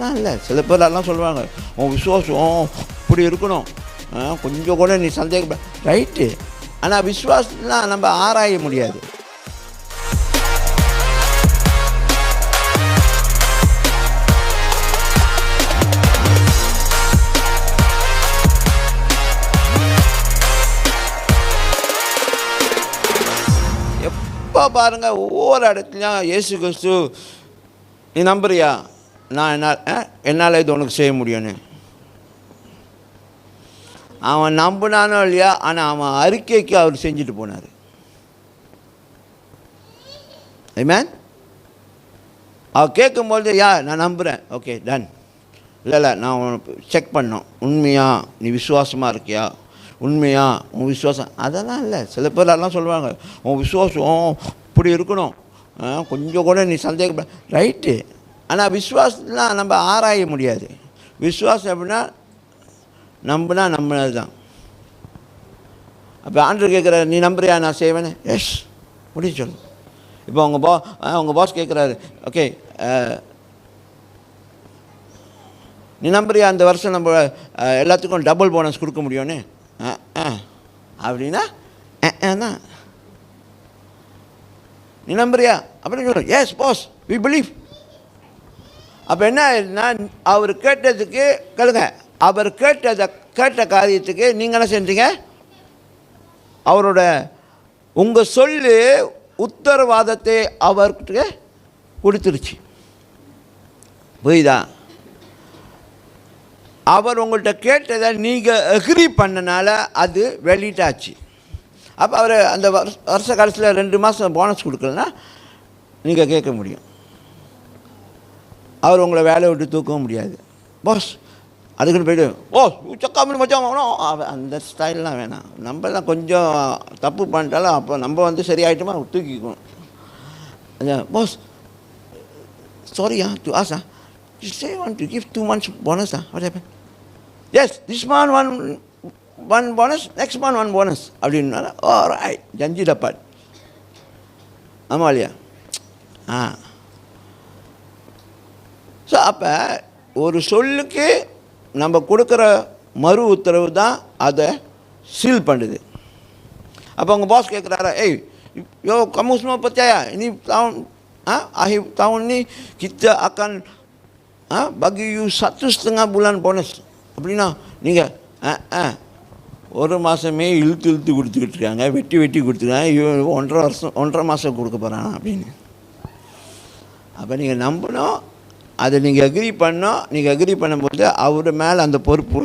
அதெல்லாம் இல்லை. சில பேர் எல்லாம் சொல்லுவாங்க. உன் விசுவாசம் இப்படி இருக்கணும். ஆ, கொஞ்சம் கூட நீ சந்தேக ரைட்டு ஆனால் விசுவாசம்லாம் நம்ம ஆராய முடியாது. எப்போ பாருங்க ஒவ்வொரு இடத்துலையும் இயேசு கிறிஸ்து நீ நம்புறியா? நான் என்னால் ஆ, என்னால் இது உனக்கு செய்ய முடியும்னு. அவன் நம்பினானோ இல்லையா ஆனால் அவன் அறிக்கைக்கு அவர் செஞ்சுட்டு போனார். ஐமேன் அவர் கேட்கும்போது யா நான் நம்புகிறேன் ஓகே டன் இல்லை இல்லை நான் செக் பண்ணோம் உண்மையா? நீ விசுவாசமாக இருக்கியா? உண்மையா? உன் விசுவாசம்? அதெல்லாம் இல்லை. சில பேர் சொல்லுவாங்க. உன் விசுவாசம் இப்படி இருக்கணும். ஆ, கொஞ்சம் கூட நீ சந்தேகப்பட ரைட்டு ஆனால் விஸ்வாசத்தெலாம் நம்ம ஆராய முடியாது. விஸ்வாசம் எப்படின்னா நம்பினா நம்பினது தான் அப்போ ஆண்டர் கேட்குற நீ நம்புறியா? நான் செய்வேன்னு. எஸ் முடிஞ்சு சொல்லு இப்போ உங்கள் பா உங்கள் பாஸ் கேட்குறாரு ஓகே நீ நம்புறியா? அந்த வருஷம் நம்ம எல்லாத்துக்கும் டபுள் போனஸ் கொடுக்க முடியும்னு. ஆ அப்படின்னா தான் நீ நம்புறியா? அப்படின்னு சொல்லு எஸ் பாஸ் வி பிலீவ் அப்போ என்ன ஆயிடுதுன்னா அவர் கேட்டதுக்கு கேளுங்க. அவர் கேட்டதை கேட்ட காரியத்துக்கு நீங்கள் என்ன செஞ்சீங்க? அவரோட உங்கள் சொல்லு உத்தரவாதத்தை அவர்கிட்ட கொடுத்துருச்சு. புரியுதா? அவர் உங்கள்கிட்ட கேட்டதை நீங்கள் எக்ரி பண்ணனால அது வெளியிட்டாச்சு. அப்போ அவர் அந்த வருஷ வருஷ கடைசியில் ரெண்டு மாதம் போனஸ் கொடுக்கலன்னா நீங்கள் கேட்க முடியும். அவர் உங்களை வேலையை விட்டு தூக்கவும் முடியாது. பாஸ் அதுக்குன்னு போய்ட்டு ஓ சக்காமணி மச்சான் வேணும் அந்த ஸ்டைல்லாம் வேணாம். நம்மலாம் கொஞ்சம் தப்பு பண்ணிட்டாலும் அப்போ நம்ம வந்து சரியாயிட்டோமா தூக்கிக்குவோம் அந்த பாஸ் சாரியா to Asha you say one to give two months போனஸா ஆ what happen is this month one one bonus next month one bonus அப்படின்னா ஓ ரைட் ஜஞ்சி டப்பாட் ஆமாம் இல்லையா ஆ. ஸோ அப்போ ஒரு சொல்லுக்கு நம்ம கொடுக்குற மறு உத்தரவு தான் அதை சீல் பண்ணுது. அப்போ உங்கள் பாஸ் கேட்குறாரா ஏய் யோ kamu semua நீ ini ah ha, akhir tahun ni kita akan ha, bagi you satu setengah bulan bonus அப்படின்னா நீங்கள் ஆ ஆ ஒரு மாதமே இழுத்து இழுத்து கொடுத்துக்கிட்டு இருக்காங்க வெட்டி வெட்டி கொடுத்துருக்காங்க இவன் ஒன்றரை வருஷம் ஒன்றரை மாதம் கொடுக்க போகிறான் அப்படின்னு. அப்போ நீங்கள் நம்பணும் அதை நீங்கள் அக்ரி பண்ணோம் நீங்கள் அக்ரி பண்ணும்போது அவர் மேலே அந்த பொறுப்பு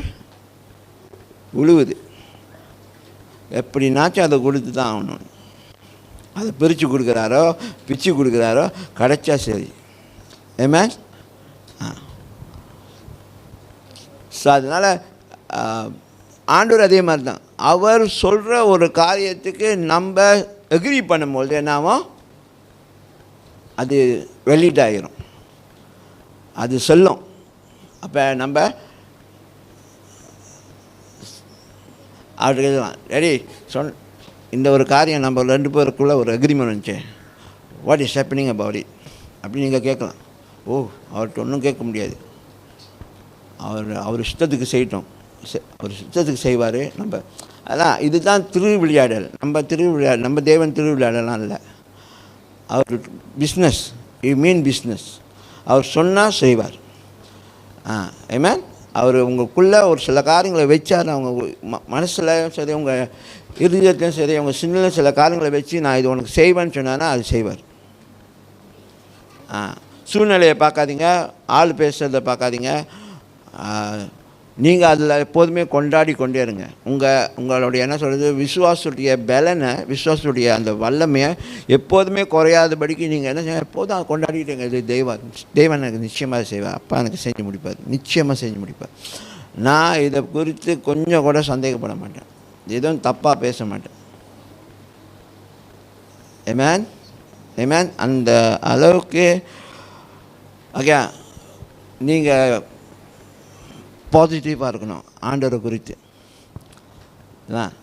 விழுவுது. எப்படினாச்சும் அதை கொடுத்து தான் ஆகணும். அதை பிரித்து கொடுக்குறாரோ பிச்சு கொடுக்குறாரோ கிடைச்சா சரி. ஏமே ஆ. ஸோ அதனால் ஆண்டவர் அதே மாதிரி தான் அவர் சொல்கிற ஒரு காரியத்துக்கு நம்ம எக்ரி பண்ணும்போது என்னாகும்? அது வெளியிட்டாயிரும். அது சொல்லும். அப்போ நம்ம அவர்கிட்ட கேட்கலாம் ரெடி சொல். இந்த ஒரு காரியம் நம்ம ரெண்டு பேருக்குள்ளே ஒரு அக்ரிமெண்ட் வந்துச்சு. What is happening about it அப்படின்னு நீங்கள் கேட்கலாம். ஓ அவர்கிட்ட ஒன்றும் கேட்க முடியாது. அவர் அவர் இஷ்டத்துக்கு செய்யட்டும். அவர் இஷ்டத்துக்கு செய்வார். நம்ம அதான் இதுதான் திருவிளையாடல். நம்ம திருவிளையாடல் நம்ம தேவன் திருவிளையாடலாம் இல்லை. அவர் பிஸ்னஸ் யூ மீன் பிஸ்னஸ் அவர் சொன்னால் செய்வார். ஆ ஏமேன் அவர் உங்களுக்குள்ளே ஒரு சில காரியங்களை வச்சார் அவங்க ம மனசில் சரி உங்கள் இருதயத்தையும் சரி அவங்க சின்ன சில காரியங்களை வச்சு நான் இது உனக்கு செய்வேன்னு சொன்னான்னா அது செய்வார். ஆ சூழ்நிலையை பார்க்காதீங்க ஆள் பேசுகிறத பார்க்காதீங்க. நீங்கள் அதில் எப்போதுமே கொண்டாடி கொண்டே இருங்க. உங்கள் உங்களுடைய என்ன சொல்கிறது விசுவாசத்துடைய பலனை விசுவாசத்துடைய அந்த வல்லமையை எப்போதுமே குறையாதபடிக்கு நீங்கள் என்ன செய்ய எப்போதும் அதை கொண்டாடிட்டீங்க இது தெய்வம் தெய்வம் எனக்கு நிச்சயமாக செய்வேன் அப்பா எனக்கு செஞ்சு முடிப்பார். நிச்சயமாக செஞ்சு முடிப்பார். நான் இதை குறித்து கொஞ்சம் கூட சந்தேகப்பட மாட்டேன். எதுவும் தப்பாக பேச மாட்டேன். ஏமேன் ஏமேன் அந்த அளவுக்கு ஓகே நீங்கள் பாசிட்டிவாக இருக்கணும் ஆண்டவரை குறித்து. இதான்